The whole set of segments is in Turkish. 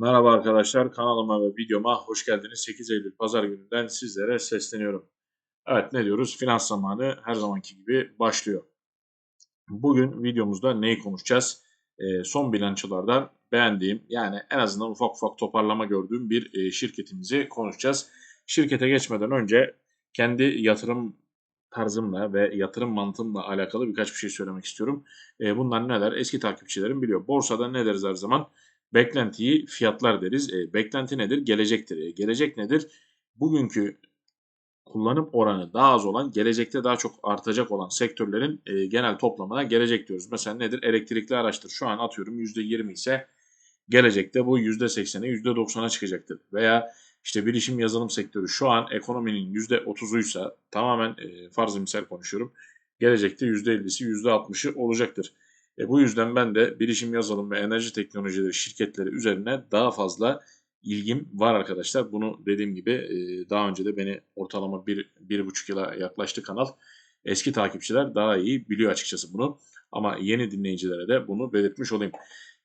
Merhaba arkadaşlar, kanalıma ve videoma hoş geldiniz. 8 Eylül Pazar gününden sizlere sesleniyorum. Evet ne diyoruz? Finans zamanı her zamanki gibi başlıyor. Bugün videomuzda neyi konuşacağız? Ee, son bilançolardan beğendiğim yani en azından ufak ufak toparlama gördüğüm bir e, şirketimizi konuşacağız. Şirkete geçmeden önce kendi yatırım tarzımla ve yatırım mantığımla alakalı birkaç bir şey söylemek istiyorum. E, bunlar neler? Eski takipçilerim biliyor. Borsada ne deriz her zaman? Beklentiyi fiyatlar deriz. E, beklenti nedir? Gelecektir. E, gelecek nedir? Bugünkü kullanım oranı daha az olan, gelecekte daha çok artacak olan sektörlerin e, genel toplamına gelecek diyoruz. Mesela nedir? Elektrikli araçtır. Şu an atıyorum %20 ise gelecekte bu %80'e %90'a çıkacaktır. Veya işte bilişim yazılım sektörü şu an ekonominin %30'uysa tamamen e, farz misal konuşuyorum. Gelecekte %50'si %60'ı olacaktır. E, bu yüzden ben de bilişim yazılım ve enerji teknolojileri şirketleri üzerine daha fazla ilgim var arkadaşlar. Bunu dediğim gibi e, daha önce de beni ortalama bir, bir buçuk yıla yaklaştı kanal. Eski takipçiler daha iyi biliyor açıkçası bunu. Ama yeni dinleyicilere de bunu belirtmiş olayım.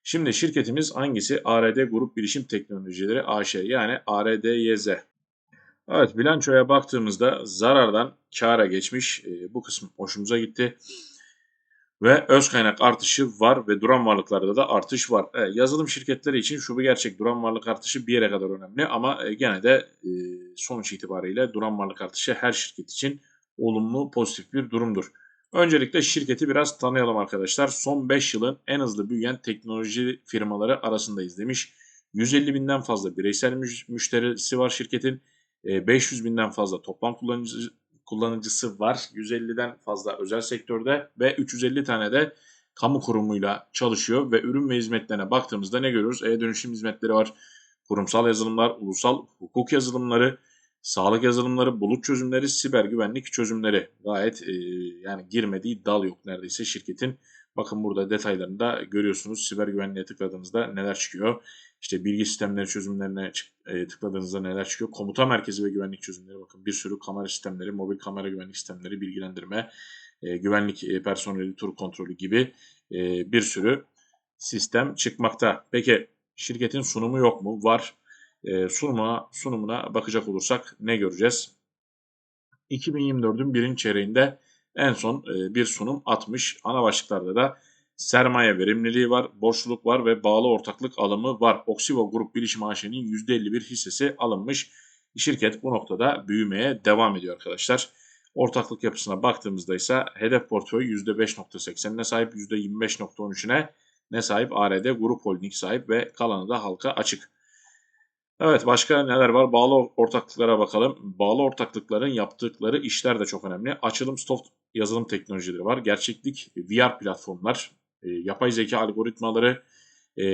Şimdi şirketimiz hangisi? ARD Grup Bilişim Teknolojileri AŞ yani ARDYZ. Evet bilançoya baktığımızda zarardan kâra geçmiş. E, bu kısım hoşumuza gitti. Ve öz kaynak artışı var ve duran varlıklarda da artış var. Evet, yazılım şirketleri için şu bir gerçek duran varlık artışı bir yere kadar önemli ama e, gene de e, sonuç itibariyle duran varlık artışı her şirket için olumlu pozitif bir durumdur. Öncelikle şirketi biraz tanıyalım arkadaşlar. Son 5 yılın en hızlı büyüyen teknoloji firmaları arasındayız demiş. 150 binden fazla bireysel müşterisi var şirketin. 500 e, binden fazla toplam kullanıcı, kullanıcısı var. 150'den fazla özel sektörde ve 350 tane de kamu kurumuyla çalışıyor ve ürün ve hizmetlerine baktığımızda ne görüyoruz? E-dönüşüm hizmetleri var, kurumsal yazılımlar, ulusal hukuk yazılımları, sağlık yazılımları, bulut çözümleri, siber güvenlik çözümleri. Gayet e, yani girmediği dal yok neredeyse şirketin. Bakın burada detaylarında görüyorsunuz. Siber güvenliğe tıkladığınızda neler çıkıyor. İşte bilgi sistemleri çözümlerine e, tıkladığınızda neler çıkıyor. Komuta merkezi ve güvenlik çözümleri bakın bir sürü kamera sistemleri, mobil kamera güvenlik sistemleri, bilgilendirme, e, güvenlik e, personeli, tur kontrolü gibi bir sürü sistem çıkmakta. Peki şirketin sunumu yok mu? Var. Sunumuna, sunumuna bakacak olursak ne göreceğiz? 2024'ün birinci çeyreğinde en son e, bir sunum atmış. Ana başlıklarda da sermaye verimliliği var, borçluluk var ve bağlı ortaklık alımı var. Oksivo Grup Bilişim AŞ'nin %51 hissesi alınmış. Şirket bu noktada büyümeye devam ediyor arkadaşlar. Ortaklık yapısına baktığımızda ise hedef portföy %5.80'ine sahip, %25.13'üne ne sahip? ARD Grup Holding sahip ve kalanı da halka açık. Evet başka neler var? Bağlı ortaklıklara bakalım. Bağlı ortaklıkların yaptıkları işler de çok önemli. Açılım soft yazılım teknolojileri var. Gerçeklik VR platformlar, e, yapay zeka algoritmaları, e,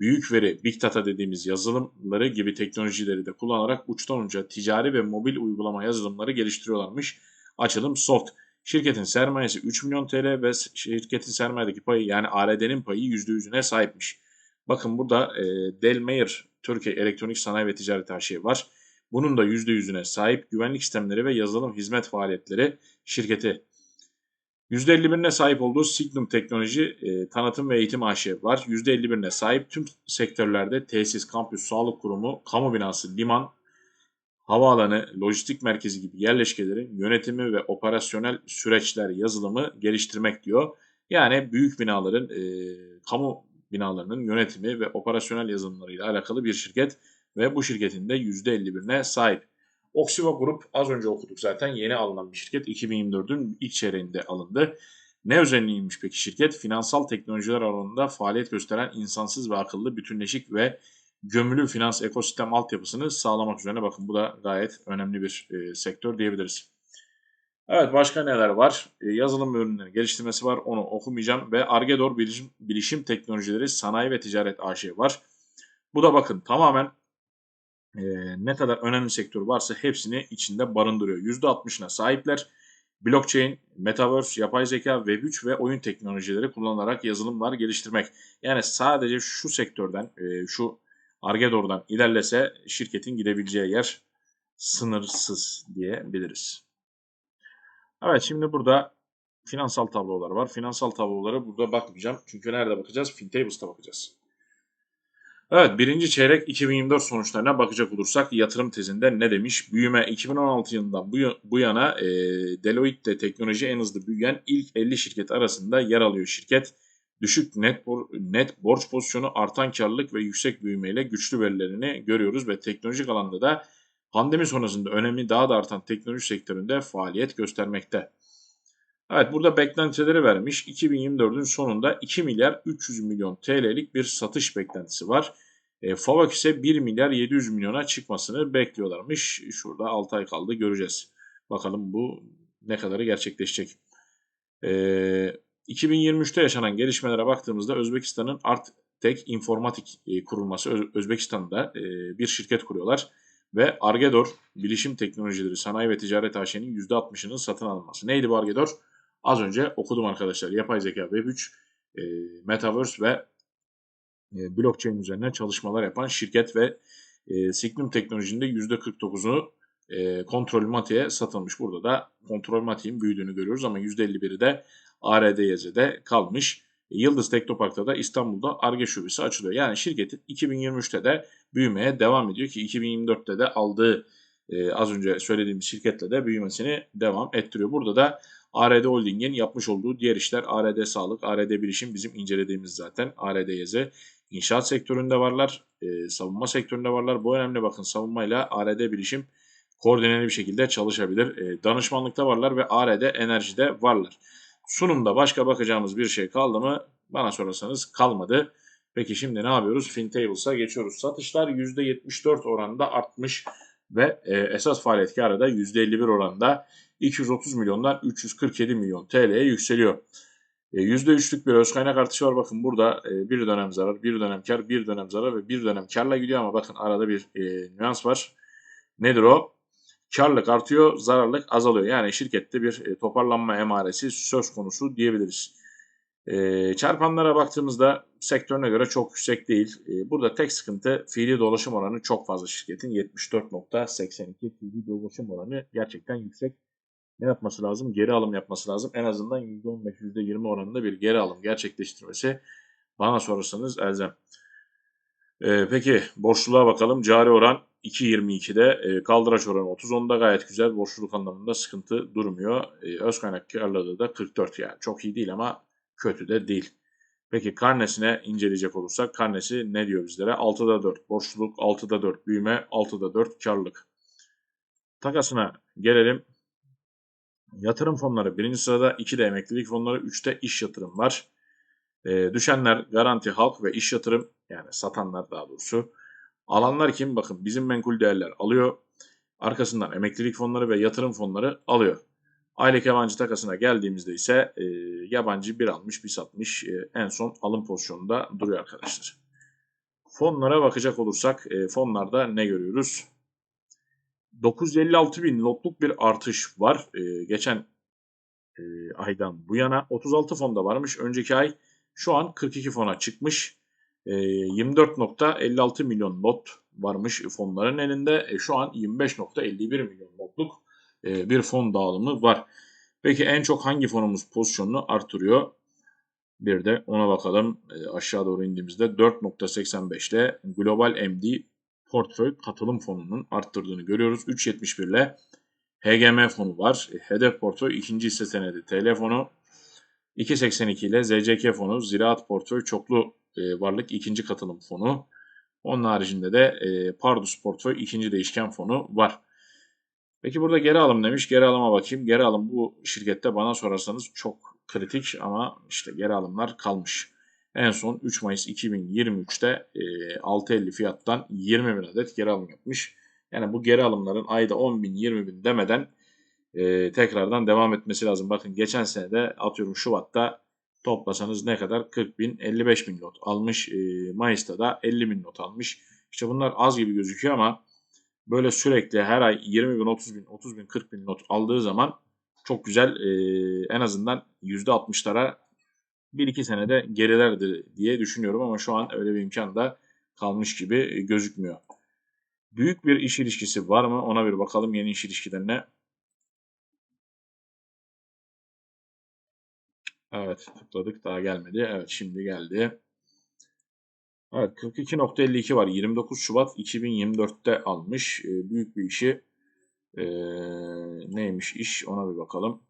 büyük veri, big data dediğimiz yazılımları gibi teknolojileri de kullanarak uçtan uca ticari ve mobil uygulama yazılımları geliştiriyorlarmış. Açılım soft. Şirketin sermayesi 3 milyon TL ve şirketin sermayedeki payı yani ARD'nin payı %100'üne sahipmiş. Bakın burada e, Delmayer Türkiye Elektronik Sanayi ve Ticaret AŞ var. Bunun da %100'üne sahip güvenlik sistemleri ve yazılım hizmet faaliyetleri şirketi. %51'ine sahip olduğu Signum Teknoloji e, Tanıtım ve Eğitim AŞ var. %51'ine sahip tüm sektörlerde tesis, kampüs, sağlık kurumu, kamu binası, liman, havaalanı, lojistik merkezi gibi yerleşkelerin yönetimi ve operasyonel süreçler yazılımı geliştirmek diyor. Yani büyük binaların, e, kamu binalarının yönetimi ve operasyonel yazılımlarıyla alakalı bir şirket ve bu şirketin de %51'ine sahip. Oxivo Grup az önce okuduk zaten yeni alınan bir şirket. 2024'ün ilk çeyreğinde alındı. Ne özelliğiymiş peki şirket? Finansal teknolojiler alanında faaliyet gösteren insansız ve akıllı, bütünleşik ve gömülü finans ekosistem altyapısını sağlamak üzerine bakın bu da gayet önemli bir e, sektör diyebiliriz. Evet başka neler var? E, yazılım ürünleri geliştirmesi var onu okumayacağım ve Argedor Bilişim, Bilişim Teknolojileri Sanayi ve Ticaret AŞ var. Bu da bakın tamamen e, ne kadar önemli sektör varsa hepsini içinde barındırıyor. %60'ına sahipler. Blockchain, Metaverse, yapay zeka, Web3 ve oyun teknolojileri kullanarak yazılımlar geliştirmek. Yani sadece şu sektörden, e, şu Argedor'dan ilerlese şirketin gidebileceği yer sınırsız diyebiliriz. Evet şimdi burada finansal tablolar var. Finansal tabloları burada bakmayacağım. Çünkü nerede bakacağız? Fintables'ta bakacağız. Evet birinci çeyrek 2024 sonuçlarına bakacak olursak yatırım tezinde ne demiş? Büyüme 2016 yılından bu, bu yana e, Deloitte teknoloji en hızlı büyüyen ilk 50 şirket arasında yer alıyor şirket. Düşük net, bor net borç pozisyonu, artan karlılık ve yüksek büyümeyle güçlü verilerini görüyoruz ve teknolojik alanda da pandemi sonrasında önemi daha da artan teknoloji sektöründe faaliyet göstermekte. Evet burada beklentileri vermiş. 2024'ün sonunda 2 milyar 300 milyon TL'lik bir satış beklentisi var. E, Favak ise 1 milyar 700 milyona çıkmasını bekliyorlarmış. Şurada 6 ay kaldı göreceğiz. Bakalım bu ne kadarı gerçekleşecek. E, 2023'te yaşanan gelişmelere baktığımızda Özbekistan'ın Artek Informatik e, kurulması Öz Özbekistan'da e, bir şirket kuruyorlar. Ve Argedor Bilişim Teknolojileri Sanayi ve Ticaret AŞ'nin %60'ının satın alınması. Neydi bu Argedor? Az önce okudum arkadaşlar. Yapay zeka Web3, e, Metaverse ve e, blockchain üzerine çalışmalar yapan şirket ve e, Signum teknolojinin de %49'unu e, kontrol matiğe satılmış. Burada da kontrol matiğin büyüdüğünü görüyoruz ama %51'i de ARDYZ'de kalmış. Yıldız Teknopark'ta da İstanbul'da ARGE şubesi açılıyor. Yani şirketin 2023'te de büyümeye devam ediyor ki 2024'te de aldığı e, az önce söylediğim şirketle de büyümesini devam ettiriyor. Burada da ARD Holding'in yapmış olduğu diğer işler ARD Sağlık, ARD Bilişim bizim incelediğimiz zaten ARD Yazı. İnşaat sektöründe varlar, e, savunma sektöründe varlar. Bu önemli bakın savunmayla ARD Bilişim koordineli bir şekilde çalışabilir. E, danışmanlıkta varlar ve ARD Enerji'de varlar. Sunumda başka bakacağımız bir şey kaldı mı? Bana sorarsanız kalmadı. Peki şimdi ne yapıyoruz? FinTables'a geçiyoruz. Satışlar %74 oranında artmış ve e, esas faaliyet karı da %51 oranında 230 milyondan 347 milyon TL'ye yükseliyor. E, %3'lük bir öz kaynak artışı var. Bakın burada e, bir dönem zarar, bir dönem kar, bir dönem zarar ve bir dönem karla gidiyor ama bakın arada bir e, nüans var. Nedir o? Karlık artıyor, zararlık azalıyor. Yani şirkette bir e, toparlanma emaresi söz konusu diyebiliriz. E, çarpanlara baktığımızda sektörüne göre çok yüksek değil. E, burada tek sıkıntı fiili dolaşım oranı çok fazla şirketin. 74.82 fiili dolaşım oranı gerçekten yüksek ne yapması lazım? Geri alım yapması lazım. En azından %15, %20 oranında bir geri alım gerçekleştirmesi bana sorarsanız elzem. Ee, peki borçluluğa bakalım. Cari oran 2.22'de, e, kaldıraç oranı 30.10'da gayet güzel. Borçluluk anlamında sıkıntı durmuyor. E, öz kaynak karlılığı da 44 yani. Çok iyi değil ama kötü de değil. Peki karnesine inceleyecek olursak karnesi ne diyor bizlere? 6'da 4 borçluluk, 6'da 4 büyüme, 6'da 4 karlılık. Takasına gelelim. Yatırım fonları birinci sırada, 2'de emeklilik fonları, 3'te iş yatırım var. E, düşenler garanti halk ve iş yatırım yani satanlar daha doğrusu. Alanlar kim? Bakın bizim menkul değerler alıyor. Arkasından emeklilik fonları ve yatırım fonları alıyor. Aylık yabancı takasına geldiğimizde ise e, yabancı bir almış bir satmış e, en son alım pozisyonunda duruyor arkadaşlar. Fonlara bakacak olursak e, fonlarda ne görüyoruz? 956 bin lotluk bir artış var. E, geçen e, aydan bu yana 36 fonda varmış. Önceki ay şu an 42 fona çıkmış. E, 24.56 milyon lot varmış fonların elinde. E, şu an 25.51 milyon lotluk e, bir fon dağılımı var. Peki en çok hangi fonumuz pozisyonunu artırıyor? Bir de ona bakalım. E, aşağı doğru indiğimizde 4.85'te Global MD portföy katılım fonunun arttırdığını görüyoruz. 3.71 ile HGM fonu var. Hedef portföy ikinci hisse senedi TL fonu. 2.82 ile ZCK fonu ziraat portföy çoklu e, varlık ikinci katılım fonu. Onun haricinde de e, Pardus portföy ikinci değişken fonu var. Peki burada geri alım demiş. Geri alıma bakayım. Geri alım bu şirkette bana sorarsanız çok kritik ama işte geri alımlar kalmış. En son 3 Mayıs 2023'te e, 6.50 fiyattan 20 bin adet geri alım yapmış. Yani bu geri alımların ayda 10 bin 20 bin demeden e, tekrardan devam etmesi lazım. Bakın geçen sene de atıyorum Şubat'ta toplasanız ne kadar 40 bin 55 bin not almış. E, Mayıs'ta da 50 bin not almış. İşte bunlar az gibi gözüküyor ama böyle sürekli her ay 20 bin 30 bin 30 bin 40 bin not aldığı zaman çok güzel e, en azından %60'lara 1-2 senede gerilerdi diye düşünüyorum ama şu an öyle bir imkan da kalmış gibi gözükmüyor. Büyük bir iş ilişkisi var mı? Ona bir bakalım yeni iş ilişkilerine. Evet tıkladık daha gelmedi. Evet şimdi geldi. Evet 42.52 var. 29 Şubat 2024'te almış. E, büyük bir işi. E, neymiş iş ona bir bakalım.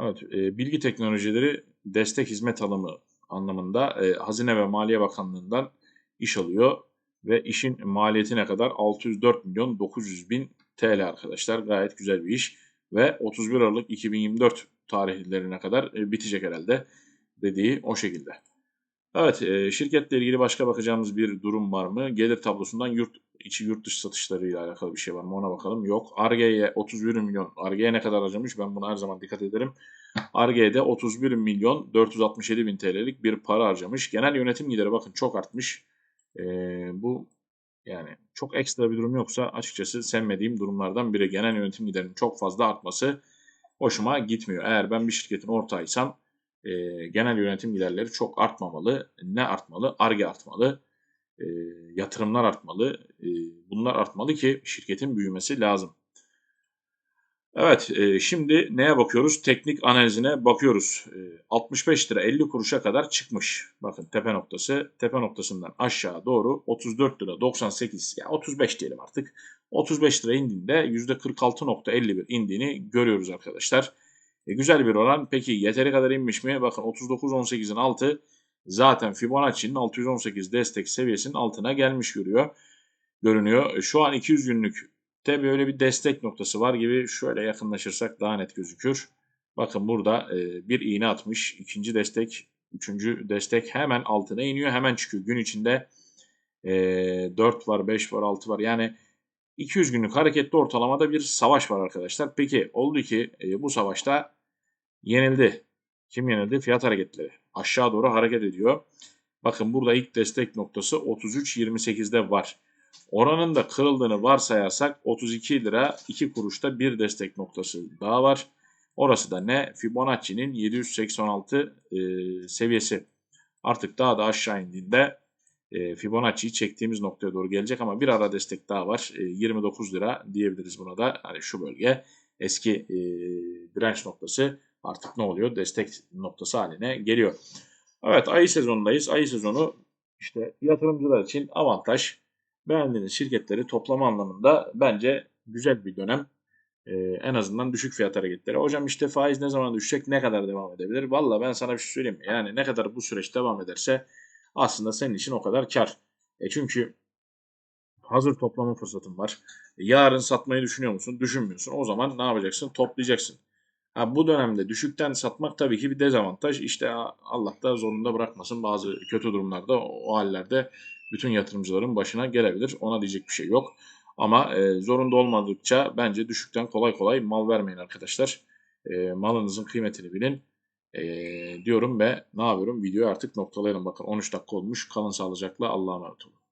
Evet, e, bilgi teknolojileri destek hizmet alımı anlamında e, Hazine ve Maliye Bakanlığı'ndan iş alıyor ve işin maliyeti ne kadar? 604 milyon 900 bin TL arkadaşlar. Gayet güzel bir iş ve 31 Aralık 2024 tarihlerine kadar e, bitecek herhalde dediği o şekilde. Evet, e, şirketle ilgili başka bakacağımız bir durum var mı? Gelir tablosundan yurt içi yurt dışı satışlarıyla alakalı bir şey var mı? Ona bakalım. Yok. Arge'ye 31 milyon. Arge'ye ne kadar harcamış? Ben buna her zaman dikkat ederim. Arge'de 31 milyon 467 bin TL'lik bir para harcamış. Genel yönetim gideri bakın çok artmış. E, bu yani çok ekstra bir durum yoksa açıkçası sevmediğim durumlardan biri. Genel yönetim giderinin çok fazla artması hoşuma gitmiyor. Eğer ben bir şirketin ortağıysam e, genel yönetim giderleri çok artmamalı. Ne artmalı? Arge artmalı. E, yatırımlar artmalı. E, bunlar artmalı ki şirketin büyümesi lazım. Evet, e, şimdi neye bakıyoruz? Teknik analizine bakıyoruz. E, 65 lira 50 kuruşa kadar çıkmış. Bakın tepe noktası, tepe noktasından aşağı doğru 34 lira 98, ya yani 35 diyelim artık. 35 lira indiğinde %46.51 indiğini görüyoruz arkadaşlar. E, güzel bir oran. Peki yeteri kadar inmiş mi? Bakın 39.18'in altı zaten Fibonacci'nin 618 destek seviyesinin altına gelmiş görüyor. Görünüyor. E, şu an 200 günlük de böyle bir destek noktası var gibi şöyle yakınlaşırsak daha net gözükür. Bakın burada e, bir iğne atmış. ikinci destek, üçüncü destek hemen altına iniyor. Hemen çıkıyor. Gün içinde e, 4 var, 5 var, 6 var. Yani 200 günlük hareketli ortalamada bir savaş var arkadaşlar. Peki oldu ki e, bu savaşta yenildi. Kim yenildi? Fiyat hareketleri. Aşağı doğru hareket ediyor. Bakın burada ilk destek noktası 33.28'de var. Oranın da kırıldığını varsayarsak 32 lira 2 kuruşta bir destek noktası daha var. Orası da ne? Fibonacci'nin 786 e, seviyesi. Artık daha da aşağı indiğinde e, Fibonacci'yi çektiğimiz noktaya doğru gelecek ama bir ara destek daha var. E, 29 lira diyebiliriz buna da. Hani şu bölge eski e, direnç noktası artık ne oluyor? Destek noktası haline geliyor. Evet ayı sezonundayız. Ayı sezonu işte yatırımcılar için avantaj. Beğendiğiniz şirketleri toplama anlamında bence güzel bir dönem. Ee, en azından düşük fiyat hareketleri. Hocam işte faiz ne zaman düşecek, ne kadar devam edebilir? Valla ben sana bir şey söyleyeyim. Yani ne kadar bu süreç devam ederse aslında senin için o kadar kar. E çünkü hazır toplama fırsatın var. Yarın satmayı düşünüyor musun? Düşünmüyorsun. O zaman ne yapacaksın? Toplayacaksın. Ha, bu dönemde düşükten satmak tabii ki bir dezavantaj. İşte Allah da zorunda bırakmasın bazı kötü durumlarda o hallerde bütün yatırımcıların başına gelebilir. Ona diyecek bir şey yok. Ama e, zorunda olmadıkça bence düşükten kolay kolay mal vermeyin arkadaşlar. E, malınızın kıymetini bilin e, diyorum ve ne yapıyorum? Videoyu artık noktalayalım. Bakın 13 dakika olmuş. Kalın sağlıcakla Allah'a emanet olun.